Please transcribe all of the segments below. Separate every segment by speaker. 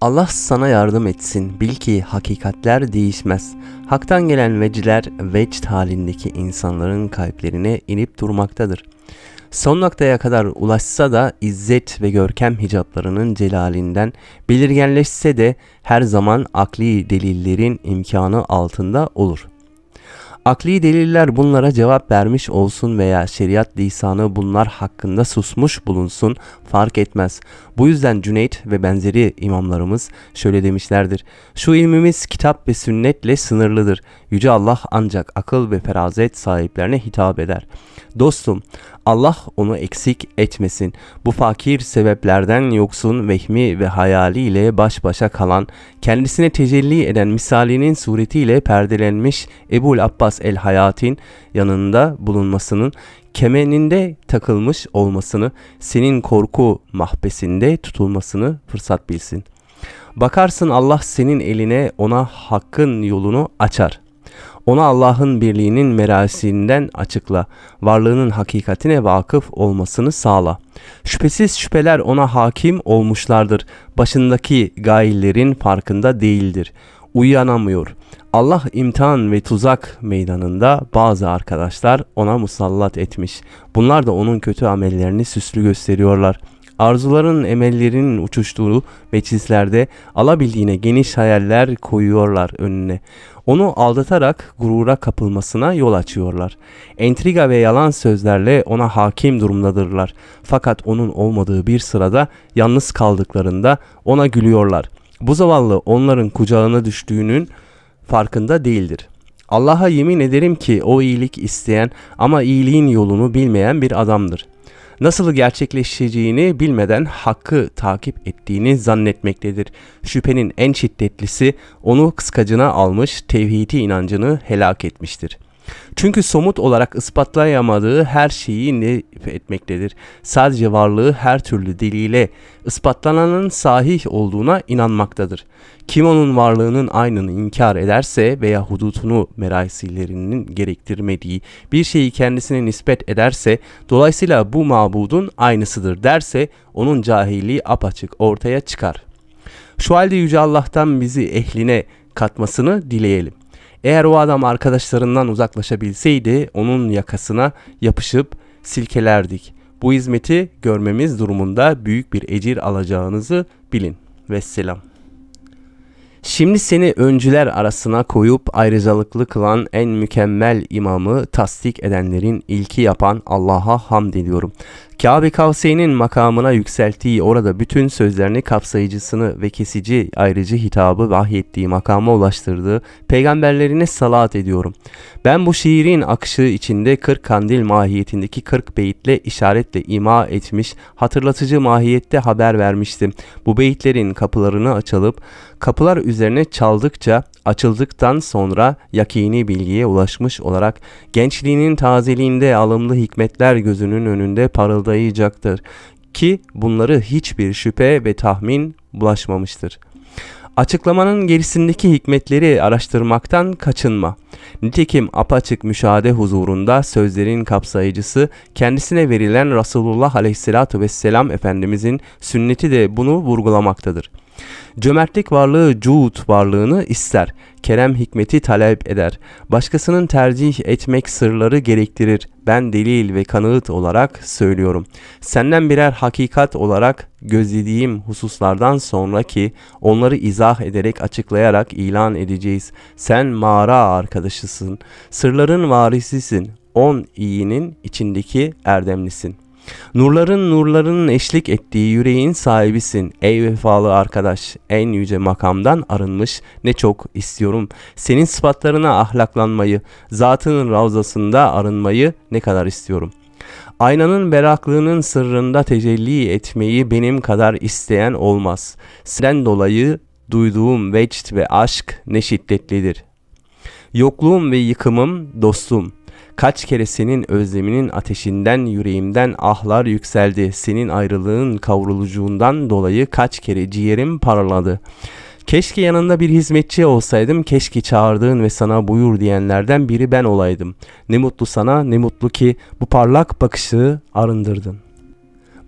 Speaker 1: Allah sana yardım etsin. Bil ki hakikatler değişmez. Hak'tan gelen veciler vecd halindeki insanların kalplerine inip durmaktadır. Son noktaya kadar ulaşsa da izzet ve görkem hicaplarının celalinden belirgenleşse de her zaman akli delillerin imkanı altında olur. Akli deliller bunlara cevap vermiş olsun veya şeriat lisanı bunlar hakkında susmuş bulunsun fark etmez. Bu yüzden Cüneyt ve benzeri imamlarımız şöyle demişlerdir. Şu ilmimiz kitap ve sünnetle sınırlıdır. Yüce Allah ancak akıl ve ferazet sahiplerine hitap eder. Dostum Allah onu eksik etmesin. Bu fakir sebeplerden yoksun vehmi ve hayaliyle baş başa kalan, kendisine tecelli eden misalinin suretiyle perdelenmiş Ebul Abbas el Hayat'in yanında bulunmasının kemeninde takılmış olmasını, senin korku mahbesinde tutulmasını fırsat bilsin. Bakarsın Allah senin eline ona hakkın yolunu açar. Ona Allah'ın birliğinin merasinden açıkla. Varlığının hakikatine vakıf olmasını sağla. Şüphesiz şüpheler ona hakim olmuşlardır. Başındaki gaillerin farkında değildir. Uyanamıyor. Allah imtihan ve tuzak meydanında bazı arkadaşlar ona musallat etmiş. Bunlar da onun kötü amellerini süslü gösteriyorlar. Arzuların emellerinin uçuştuğu meclislerde alabildiğine geniş hayaller koyuyorlar önüne. Onu aldatarak gurura kapılmasına yol açıyorlar. Entriga ve yalan sözlerle ona hakim durumdadırlar. Fakat onun olmadığı bir sırada yalnız kaldıklarında ona gülüyorlar. Bu zavallı onların kucağına düştüğünün farkında değildir. Allah'a yemin ederim ki o iyilik isteyen ama iyiliğin yolunu bilmeyen bir adamdır. Nasıl gerçekleşeceğini bilmeden hakkı takip ettiğini zannetmektedir. Şüphenin en şiddetlisi onu kıskacına almış, tevhidi inancını helak etmiştir.'' Çünkü somut olarak ispatlayamadığı her şeyi ne etmektedir. Sadece varlığı her türlü diliyle ispatlananın sahih olduğuna inanmaktadır. Kim onun varlığının aynını inkar ederse veya hudutunu merasilerinin gerektirmediği bir şeyi kendisine nispet ederse, dolayısıyla bu mabudun aynısıdır derse, onun cahilliği apaçık ortaya çıkar. Şu halde Yüce Allah'tan bizi ehline katmasını dileyelim. Eğer o adam arkadaşlarından uzaklaşabilseydi onun yakasına yapışıp silkelerdik. Bu hizmeti görmemiz durumunda büyük bir ecir alacağınızı bilin. Vesselam. Şimdi seni öncüler arasına koyup ayrıcalıklı kılan en mükemmel imamı tasdik edenlerin ilki yapan Allah'a hamd ediyorum. Kabe Kavseyn'in makamına yükselttiği orada bütün sözlerini kapsayıcısını ve kesici ayrıcı hitabı vahyettiği makama ulaştırdığı peygamberlerine salat ediyorum. Ben bu şiirin akışı içinde 40 kandil mahiyetindeki 40 beyitle işaretle ima etmiş, hatırlatıcı mahiyette haber vermiştim. Bu beyitlerin kapılarını açılıp kapılar üzerine çaldıkça açıldıktan sonra yakini bilgiye ulaşmış olarak gençliğinin tazeliğinde alımlı hikmetler gözünün önünde parıldayacaktır ki bunları hiçbir şüphe ve tahmin bulaşmamıştır. Açıklamanın gerisindeki hikmetleri araştırmaktan kaçınma. Nitekim apaçık müşahede huzurunda sözlerin kapsayıcısı kendisine verilen Resulullah Aleyhisselatü Vesselam Efendimizin sünneti de bunu vurgulamaktadır. Cömertlik varlığı cuhut varlığını ister. Kerem hikmeti talep eder. Başkasının tercih etmek sırları gerektirir. Ben delil ve kanıt olarak söylüyorum. Senden birer hakikat olarak gözlediğim hususlardan sonraki onları izah ederek açıklayarak ilan edeceğiz. Sen mağara arkadaşısın. Sırların varisisin. On iyinin içindeki erdemlisin.'' Nurların nurlarının eşlik ettiği yüreğin sahibisin ey vefalı arkadaş. En yüce makamdan arınmış ne çok istiyorum. Senin sıfatlarına ahlaklanmayı, zatının ravzasında arınmayı ne kadar istiyorum. Aynanın beraklığının sırrında tecelli etmeyi benim kadar isteyen olmaz. Sen dolayı duyduğum vecd ve aşk ne şiddetlidir. Yokluğum ve yıkımım dostum.'' Kaç kere senin özleminin ateşinden yüreğimden ahlar yükseldi. Senin ayrılığın kavrulucuğundan dolayı kaç kere ciğerim parladı. Keşke yanında bir hizmetçi olsaydım, keşke çağırdığın ve sana buyur diyenlerden biri ben olaydım. Ne mutlu sana, ne mutlu ki bu parlak bakışı arındırdın.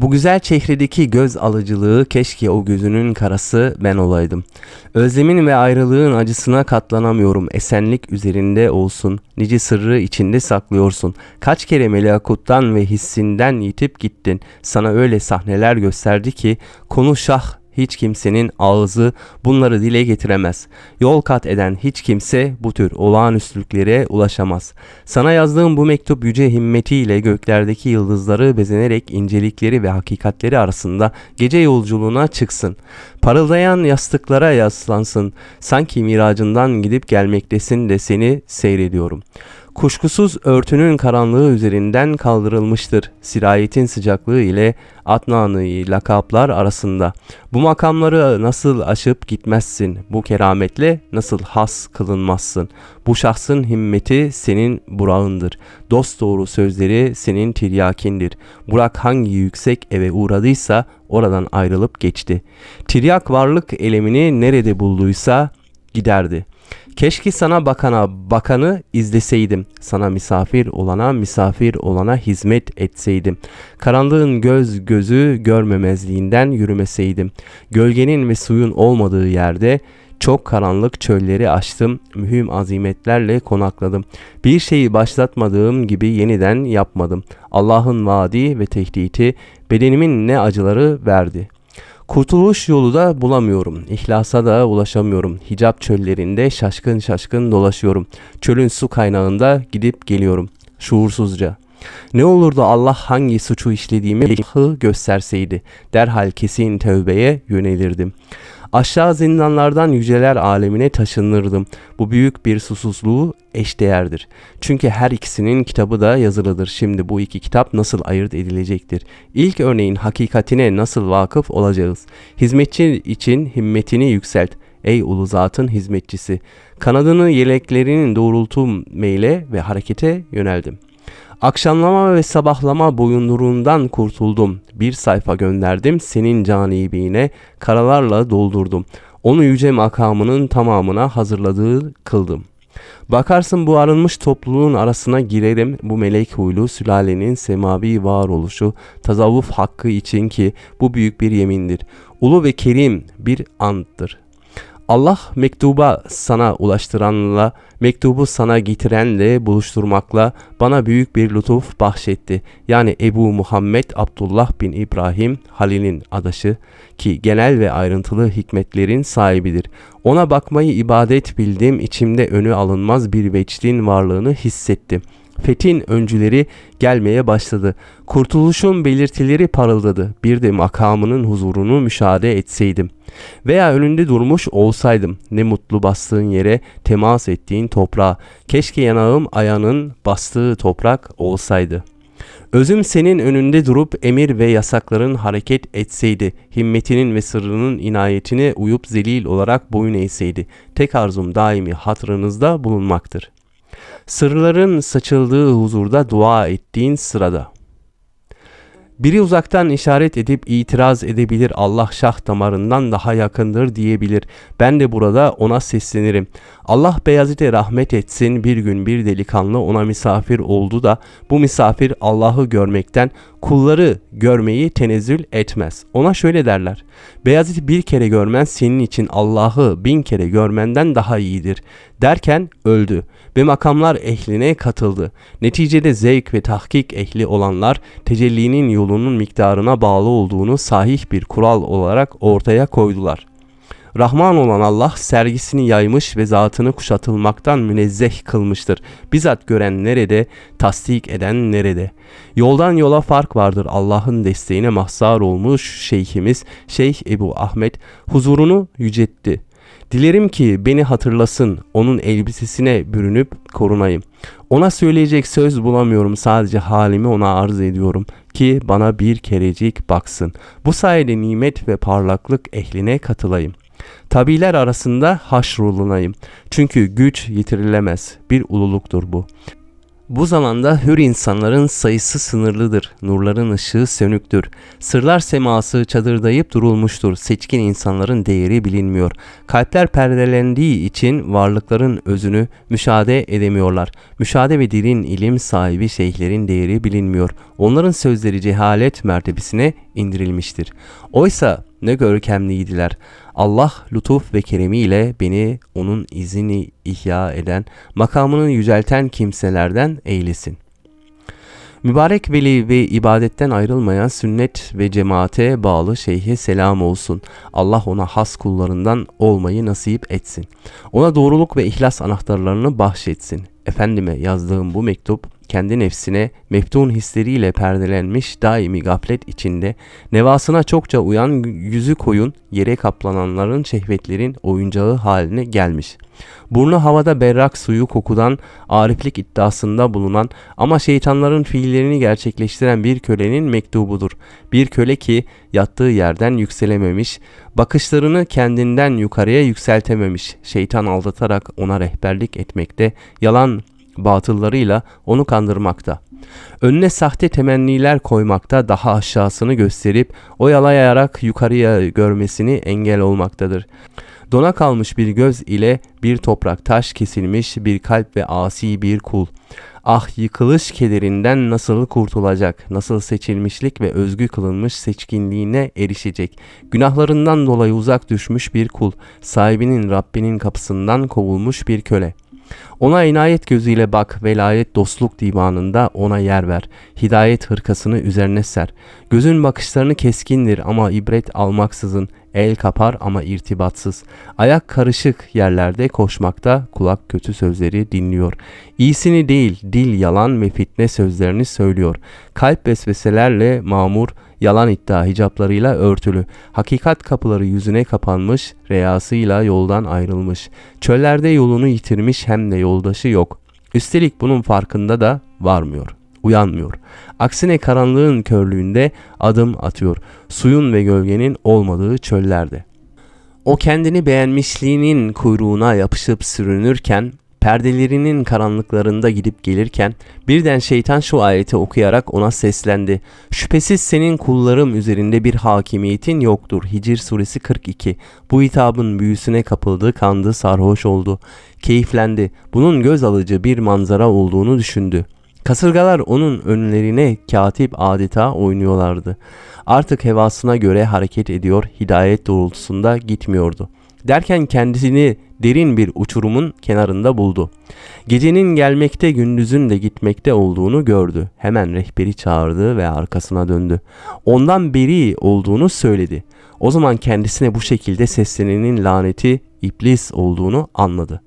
Speaker 1: Bu güzel çehredeki göz alıcılığı keşke o gözünün karası ben olaydım. Özlemin ve ayrılığın acısına katlanamıyorum. Esenlik üzerinde olsun. Nice sırrı içinde saklıyorsun. Kaç kere melakuttan ve hissinden yitip gittin. Sana öyle sahneler gösterdi ki konu şah hiç kimsenin ağzı bunları dile getiremez. Yol kat eden hiç kimse bu tür olağanüstülüklere ulaşamaz. Sana yazdığım bu mektup yüce himmetiyle göklerdeki yıldızları bezenerek incelikleri ve hakikatleri arasında gece yolculuğuna çıksın. Parıldayan yastıklara yaslansın. Sanki miracından gidip gelmektesin de seni seyrediyorum. Kuşkusuz örtünün karanlığı üzerinden kaldırılmıştır. Sirayetin sıcaklığı ile Adnan'ı lakaplar arasında. Bu makamları nasıl aşıp gitmezsin? Bu kerametle nasıl has kılınmazsın? Bu şahsın himmeti senin burağındır. Dost doğru sözleri senin tiryakindir. Burak hangi yüksek eve uğradıysa oradan ayrılıp geçti. Tiryak varlık elemini nerede bulduysa giderdi. Keşke sana bakana bakanı izleseydim. Sana misafir olana misafir olana hizmet etseydim. Karanlığın göz gözü görmemezliğinden yürümeseydim. Gölgenin ve suyun olmadığı yerde çok karanlık çölleri aştım, mühim azimetlerle konakladım. Bir şeyi başlatmadığım gibi yeniden yapmadım. Allah'ın vaadi ve tehditi bedenimin ne acıları verdi.'' Kurtuluş yolu da bulamıyorum. İhlasa da ulaşamıyorum. Hicap çöllerinde şaşkın şaşkın dolaşıyorum. Çölün su kaynağında gidip geliyorum. Şuursuzca. Ne olurdu Allah hangi suçu işlediğimi gösterseydi. Derhal kesin tövbeye yönelirdim. Aşağı zindanlardan yüceler alemine taşınırdım. Bu büyük bir susuzluğu eşdeğerdir. Çünkü her ikisinin kitabı da yazılıdır. Şimdi bu iki kitap nasıl ayırt edilecektir? İlk örneğin hakikatine nasıl vakıf olacağız? Hizmetçi için himmetini yükselt. Ey ulu zatın hizmetçisi. Kanadını yeleklerinin doğrultmeyle ve harekete yöneldim.'' Akşamlama ve sabahlama boyunduruğundan kurtuldum. Bir sayfa gönderdim senin canibine karalarla doldurdum. Onu yüce makamının tamamına hazırladığı kıldım. Bakarsın bu arınmış topluluğun arasına girerim bu melek huylu sülalenin semavi varoluşu tazavvuf hakkı için ki bu büyük bir yemindir. Ulu ve kerim bir anttır. Allah mektuba sana ulaştıranla, mektubu sana getirenle buluşturmakla bana büyük bir lütuf bahşetti. Yani Ebu Muhammed Abdullah bin İbrahim Halil'in adaşı ki genel ve ayrıntılı hikmetlerin sahibidir. Ona bakmayı ibadet bildim, içimde önü alınmaz bir vecdin varlığını hissettim.'' Fethin öncüleri gelmeye başladı. Kurtuluşun belirtileri parıldadı. Bir de makamının huzurunu müşahede etseydim. Veya önünde durmuş olsaydım. Ne mutlu bastığın yere temas ettiğin toprağa. Keşke yanağım ayağının bastığı toprak olsaydı.'' Özüm senin önünde durup emir ve yasakların hareket etseydi, himmetinin ve sırrının inayetine uyup zelil olarak boyun eğseydi, tek arzum daimi hatırınızda bulunmaktır. Sırların saçıldığı huzurda dua ettiğin sırada. Biri uzaktan işaret edip itiraz edebilir Allah şah damarından daha yakındır diyebilir. Ben de burada ona seslenirim. Allah Beyazıt'e rahmet etsin bir gün bir delikanlı ona misafir oldu da bu misafir Allah'ı görmekten kulları görmeyi tenezzül etmez. Ona şöyle derler. Beyazıt'ı bir kere görmen senin için Allah'ı bin kere görmenden daha iyidir. Derken öldü ve makamlar ehline katıldı. Neticede zevk ve tahkik ehli olanlar tecellinin yolunun miktarına bağlı olduğunu sahih bir kural olarak ortaya koydular. Rahman olan Allah sergisini yaymış ve zatını kuşatılmaktan münezzeh kılmıştır. Bizzat gören nerede, tasdik eden nerede. Yoldan yola fark vardır Allah'ın desteğine mahzar olmuş şeyhimiz Şeyh Ebu Ahmet huzurunu yücetti. Dilerim ki beni hatırlasın, onun elbisesine bürünüp korunayım. Ona söyleyecek söz bulamıyorum sadece halimi ona arz ediyorum ki bana bir kerecik baksın. Bu sayede nimet ve parlaklık ehline katılayım. Tabiler arasında haşrolunayım. Çünkü güç yitirilemez. Bir ululuktur bu. Bu zamanda hür insanların sayısı sınırlıdır. Nurların ışığı sönüktür. Sırlar seması çadırdayıp durulmuştur. Seçkin insanların değeri bilinmiyor. Kalpler perdelendiği için varlıkların özünü müşahede edemiyorlar. Müşahede ve derin ilim sahibi şeyhlerin değeri bilinmiyor. Onların sözleri cehalet mertebesine indirilmiştir. Oysa ne görkemliydiler. Allah lütuf ve keremiyle beni onun izini ihya eden, makamını yücelten kimselerden eylesin. Mübarek veli ve ibadetten ayrılmayan sünnet ve cemaate bağlı şeyhe selam olsun. Allah ona has kullarından olmayı nasip etsin. Ona doğruluk ve ihlas anahtarlarını bahşetsin. Efendime yazdığım bu mektup kendi nefsine meftun hisleriyle perdelenmiş daimi gaflet içinde nevasına çokça uyan yüzü koyun yere kaplananların şehvetlerin oyuncağı haline gelmiş. Burnu havada berrak suyu kokudan ariflik iddiasında bulunan ama şeytanların fiillerini gerçekleştiren bir kölenin mektubudur. Bir köle ki yattığı yerden yükselememiş, bakışlarını kendinden yukarıya yükseltememiş, şeytan aldatarak ona rehberlik etmekte, yalan batıllarıyla onu kandırmakta. Önüne sahte temenniler koymakta daha aşağısını gösterip oyalayarak yukarıya görmesini engel olmaktadır. Dona kalmış bir göz ile bir toprak taş kesilmiş bir kalp ve asi bir kul. Ah yıkılış kederinden nasıl kurtulacak, nasıl seçilmişlik ve özgü kılınmış seçkinliğine erişecek. Günahlarından dolayı uzak düşmüş bir kul, sahibinin Rabbinin kapısından kovulmuş bir köle.'' Ona inayet gözüyle bak, velayet dostluk divanında ona yer ver. Hidayet hırkasını üzerine ser. Gözün bakışlarını keskindir ama ibret almaksızın, el kapar ama irtibatsız. Ayak karışık yerlerde koşmakta, kulak kötü sözleri dinliyor. İyisini değil, dil yalan ve fitne sözlerini söylüyor. Kalp vesveselerle mamur, yalan iddia hicaplarıyla örtülü, hakikat kapıları yüzüne kapanmış, reyasıyla yoldan ayrılmış, çöllerde yolunu yitirmiş hem de yoldaşı yok. Üstelik bunun farkında da varmıyor, uyanmıyor. Aksine karanlığın körlüğünde adım atıyor, suyun ve gölgenin olmadığı çöllerde. O kendini beğenmişliğinin kuyruğuna yapışıp sürünürken perdelerinin karanlıklarında gidip gelirken birden şeytan şu ayeti okuyarak ona seslendi. Şüphesiz senin kullarım üzerinde bir hakimiyetin yoktur. Hicr suresi 42. Bu hitabın büyüsüne kapıldı, kandı, sarhoş oldu. Keyiflendi. Bunun göz alıcı bir manzara olduğunu düşündü. Kasırgalar onun önlerine katip adeta oynuyorlardı. Artık hevasına göre hareket ediyor, hidayet doğrultusunda gitmiyordu. Derken kendisini derin bir uçurumun kenarında buldu. Gecenin gelmekte gündüzün de gitmekte olduğunu gördü. Hemen rehberi çağırdı ve arkasına döndü. Ondan beri olduğunu söyledi. O zaman kendisine bu şekilde seslenenin laneti iblis olduğunu anladı.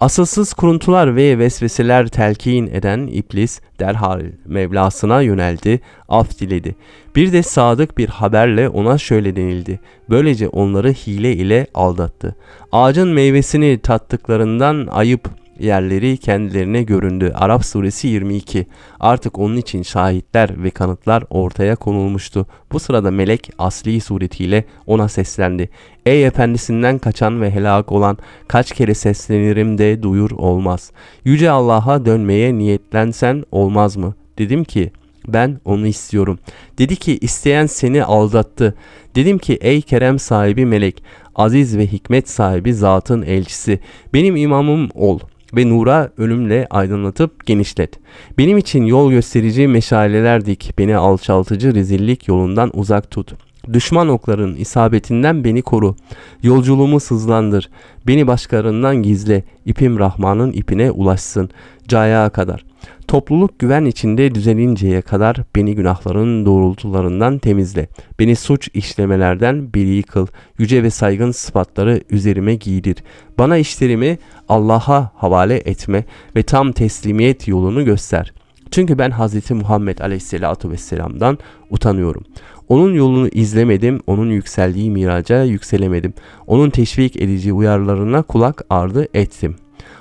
Speaker 1: Asılsız kuruntular ve vesveseler telkin eden iblis derhal Mevlasına yöneldi, af diledi. Bir de sadık bir haberle ona şöyle denildi. Böylece onları hile ile aldattı. Ağacın meyvesini tattıklarından ayıp yerleri kendilerine göründü. Arap suresi 22. Artık onun için şahitler ve kanıtlar ortaya konulmuştu. Bu sırada melek asli suretiyle ona seslendi. Ey efendisinden kaçan ve helak olan kaç kere seslenirim de duyur olmaz. Yüce Allah'a dönmeye niyetlensen olmaz mı? Dedim ki ben onu istiyorum. Dedi ki isteyen seni aldattı. Dedim ki ey kerem sahibi melek, aziz ve hikmet sahibi zatın elçisi, benim imamım ol ve nura önümle aydınlatıp genişlet. Benim için yol gösterici meşaleler dik, beni alçaltıcı rezillik yolundan uzak tut. Düşman okların isabetinden beni koru. Yolculuğumu sızlandır. Beni başkalarından gizle. İpim Rahman'ın ipine ulaşsın. Caya kadar. Topluluk güven içinde düzelinceye kadar beni günahların doğrultularından temizle. Beni suç işlemelerden biri kıl. Yüce ve saygın sıfatları üzerime giydir. Bana işlerimi Allah'a havale etme ve tam teslimiyet yolunu göster. Çünkü ben Hz. Muhammed Aleyhisselatu Vesselam'dan utanıyorum. Onun yolunu izlemedim, onun yükseldiği miraca yükselemedim. Onun teşvik edici uyarılarına kulak ardı ettim.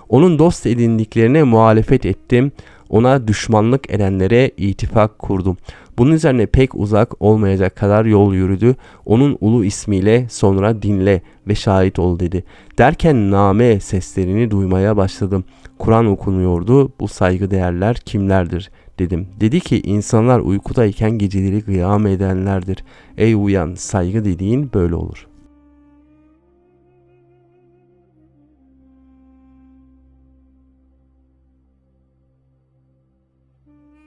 Speaker 1: Onun dost edindiklerine muhalefet ettim. Ona düşmanlık edenlere itifak kurdum. Bunun üzerine pek uzak olmayacak kadar yol yürüdü. Onun ulu ismiyle sonra dinle ve şahit ol dedi. Derken name seslerini duymaya başladım. Kur'an okunuyordu. Bu saygı değerler kimlerdir dedim. Dedi ki insanlar uykudayken geceleri kıyam edenlerdir. Ey uyan saygı dediğin böyle olur.''